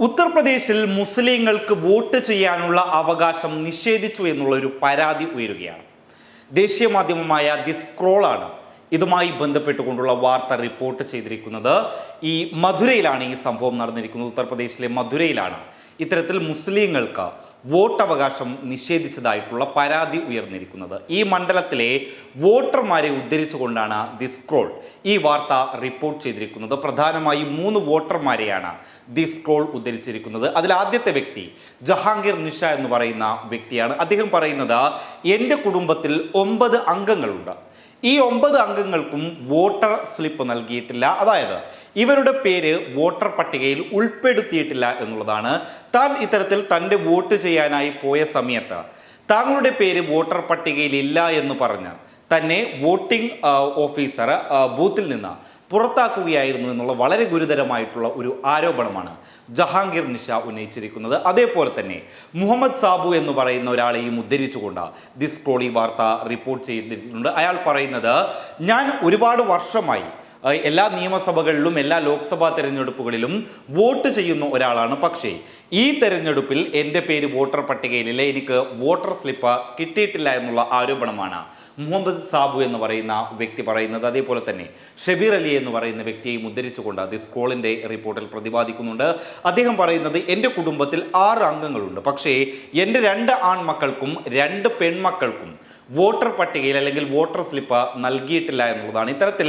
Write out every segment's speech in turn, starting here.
ഉത്തർപ്രദേശിൽ മുസ്ലിങ്ങൾക്ക് വോട്ട് ചെയ്യാനുള്ള അവകാശം നിഷേധിച്ചു എന്നുള്ള ഒരു പരാതി ഉയരുകയാണ്. ദേശീയ മാധ്യമമായ ദി സ്ക്രോളാണ് ഇതുമായി ബന്ധപ്പെട്ടുകൊണ്ടുള്ള വാർത്ത റിപ്പോർട്ട് ചെയ്തിരിക്കുന്നത്. ഈ മധുരയിലാണ് ഈ സംഭവം നടന്നിരിക്കുന്നത്. ഉത്തർപ്രദേശിലെ മധുരയിലാണ്. ഇത്തരത്തിൽ മുസ്ലിങ്ങൾക്ക് വോട്ടവകാശം നിഷേധിച്ചതായിട്ടുള്ള പരാതി ഉയർന്നിരിക്കുന്നത്. ഈ മണ്ഡലത്തിലെ വോട്ടർമാരെ ഉദ്ധരിച്ചുകൊണ്ടാണ് ദി സ്ക്രോൾ ഈ വാർത്ത റിപ്പോർട്ട് ചെയ്തിരിക്കുന്നത്. പ്രധാനമായും മൂന്ന് വോട്ടർമാരെയാണ് ദി സ്ക്രോൾ ഉദ്ധരിച്ചിരിക്കുന്നത്. അതിൽ ആദ്യത്തെ വ്യക്തി ജഹാംഗീർ നിഷ എന്ന് പറയുന്ന വ്യക്തിയാണ്. അദ്ദേഹം പറയുന്നത് എന്റെ കുടുംബത്തിൽ ഒമ്പത് അംഗങ്ങളുണ്ട്. ഈ ഒമ്പത് അംഗങ്ങൾക്കും വോട്ടർ സ്ലിപ്പ് നൽകിയിട്ടില്ല. അതായത് ഇവരുടെ പേര് വോട്ടർ പട്ടികയിൽ ഉൾപ്പെടുത്തിയിട്ടില്ല എന്നുള്ളതാണ്. താൻ ഇത്തരത്തിൽ തന്റെ വോട്ട് ചെയ്യാനായി പോയ സമയത്ത് താങ്കളുടെ പേര് വോട്ടർ പട്ടികയിൽ ഇല്ല എന്ന് പറഞ്ഞ് തന്നെ വോട്ടിംഗ് ഓഫീസർ ബൂത്തിൽ നിന്ന് പുറത്താക്കുകയായിരുന്നു എന്നുള്ള വളരെ ഗുരുതരമായിട്ടുള്ള ഒരു ആരോപണമാണ് ജഹാംഗീർ നിഷ ഉന്നയിച്ചിരിക്കുന്നത്. അതേപോലെ തന്നെ മുഹമ്മദ് സാബു എന്ന് പറയുന്ന ഒരാളെയും ഉദ്ധരിച്ചുകൊണ്ട് ദിസ് ക്രോളി വാർത്ത റിപ്പോർട്ട് ചെയ്തിട്ടുണ്ട്. അയാൾ പറയുന്നത് ഞാൻ ഒരുപാട് വർഷമായി എല്ലാ നിയമസഭകളിലും എല്ലാ ലോക്സഭാ തെരഞ്ഞെടുപ്പുകളിലും വോട്ട് ചെയ്യുന്ന ഒരാളാണ് പക്ഷേ ഈ തെരഞ്ഞെടുപ്പിൽ എന്റെ പേര് വോട്ടർ പട്ടികയിലില്ല എനിക്ക് വോട്ടർ സ്ലിപ്പ് കിട്ടിയിട്ടില്ല എന്നുള്ള ആരോപണമാണ് മുഹമ്മദ് സാബു എന്ന് പറയുന്ന വ്യക്തി പറയുന്നത്. അതേപോലെ തന്നെ ഷബീർ അലി എന്ന് പറയുന്ന വ്യക്തിയെയും ഉദ്ധരിച്ചുകൊണ്ട് അത് സ്കോളിന്റെ റിപ്പോർട്ടിൽ പ്രതിപാദിക്കുന്നുണ്ട്. അദ്ദേഹം പറയുന്നത് എന്റെ കുടുംബത്തിൽ ആറ് അംഗങ്ങളുണ്ട്. പക്ഷേ എന്റെ രണ്ട് ആൺമക്കൾക്കും രണ്ട് പെൺമക്കൾക്കും വോട്ടർ പട്ടികയിൽ അല്ലെങ്കിൽ വോട്ടർ സ്ലിപ്പ് നൽകിയിട്ടില്ല എന്നുള്ളതാണ്. ഇത്തരത്തിൽ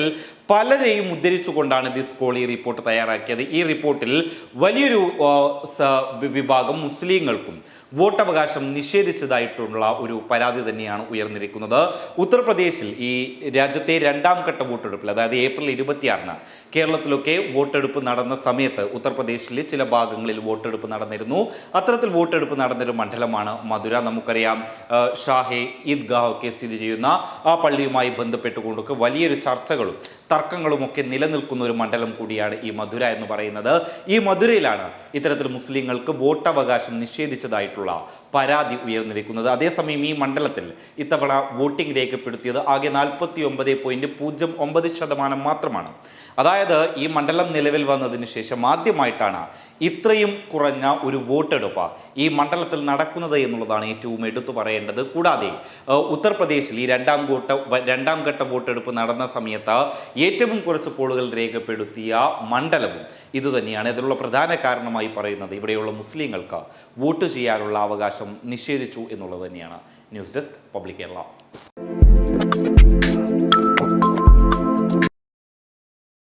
പലരെയും ഉദ്ധരിച്ചുകൊണ്ടാണ് ദിസ് കോൾ ഈ റിപ്പോർട്ട് തയ്യാറാക്കിയത്. ഈ റിപ്പോർട്ടിൽ വലിയൊരു വിഭാഗം മുസ്ലിങ്ങൾക്കും വോട്ടവകാശം നിഷേധിച്ചതായിട്ടുള്ള ഒരു പരാതി തന്നെയാണ് ഉയർന്നിരിക്കുന്നത്. ഉത്തർപ്രദേശിൽ ഈ രാജ്യത്തെ രണ്ടാം ഘട്ട വോട്ടെടുപ്പിൽ അതായത് ഏപ്രിൽ ഇരുപത്തിയാറിന് കേരളത്തിലൊക്കെ വോട്ടെടുപ്പ് നടന്ന സമയത്ത് ഉത്തർപ്രദേശിലെ ചില ഭാഗങ്ങളിൽ വോട്ടെടുപ്പ് നടന്നിരുന്നു. അത്തരത്തിൽ വോട്ടെടുപ്പ് നടന്നൊരു മണ്ഡലമാണ് മധുര. നമുക്കറിയാം ഷാഹെ ഈദ്ഗാഹ് ഒക്കെ സ്ഥിതി ചെയ്യുന്ന ആ പള്ളിയുമായി ബന്ധപ്പെട്ടുകൊണ്ടൊക്കെ വലിയൊരു ചർച്ചകളും തർക്കങ്ങളും ഒക്കെ നിലനിൽക്കുന്ന ഒരു മണ്ഡലം കൂടിയാണ് ഈ മധുര എന്ന് പറയുന്നത്. ഈ മധുരയിലാണ് ഇത്തരത്തിൽ മുസ്ലിങ്ങൾക്ക് വോട്ടവകാശം നിഷേധിച്ചതായിട്ടുള്ള പരാതി ഉയർന്നിരിക്കുന്നത്. അതേസമയം ഈ മണ്ഡലത്തിൽ ഇത്തവണ വോട്ടിംഗ് രേഖപ്പെടുത്തിയത് ആകെ നാൽപ്പത്തി ഒമ്പത് പോയിന്റ് പൂജ്യം ഒമ്പത് ശതമാനം മാത്രമാണ്. അതായത് ഈ മണ്ഡലം നിലവിൽ വന്നതിന് ശേഷം ആദ്യമായിട്ടാണ് ഇത്രയും കുറഞ്ഞ ഒരു വോട്ടെടുപ്പ് ഈ മണ്ഡലത്തിൽ നടക്കുന്നത് എന്നുള്ളതാണ് ഏറ്റവും എടുത്തു പറയേണ്ടത്. കൂടാതെ ഉത്തർപ്രദേശിൽ ഈ രണ്ടാം വോട്ട് രണ്ടാം ഘട്ട വോട്ടെടുപ്പ് നടന്ന സമയത്ത് ഏറ്റവും കുറച്ച് പോളുകൾ രേഖപ്പെടുത്തിയ മണ്ഡലവും ഇതുതന്നെയാണ്. ഇതിനുള്ള പ്രധാന കാരണമായി പറയുന്നത് ഇവിടെയുള്ള മുസ്ലിങ്ങൾക്ക് വോട്ട് ചെയ്യാനുള്ള അവകാശം നിഷേധിച്ചു എന്നുള്ളത് തന്നെയാണ്. News desk public Kerala.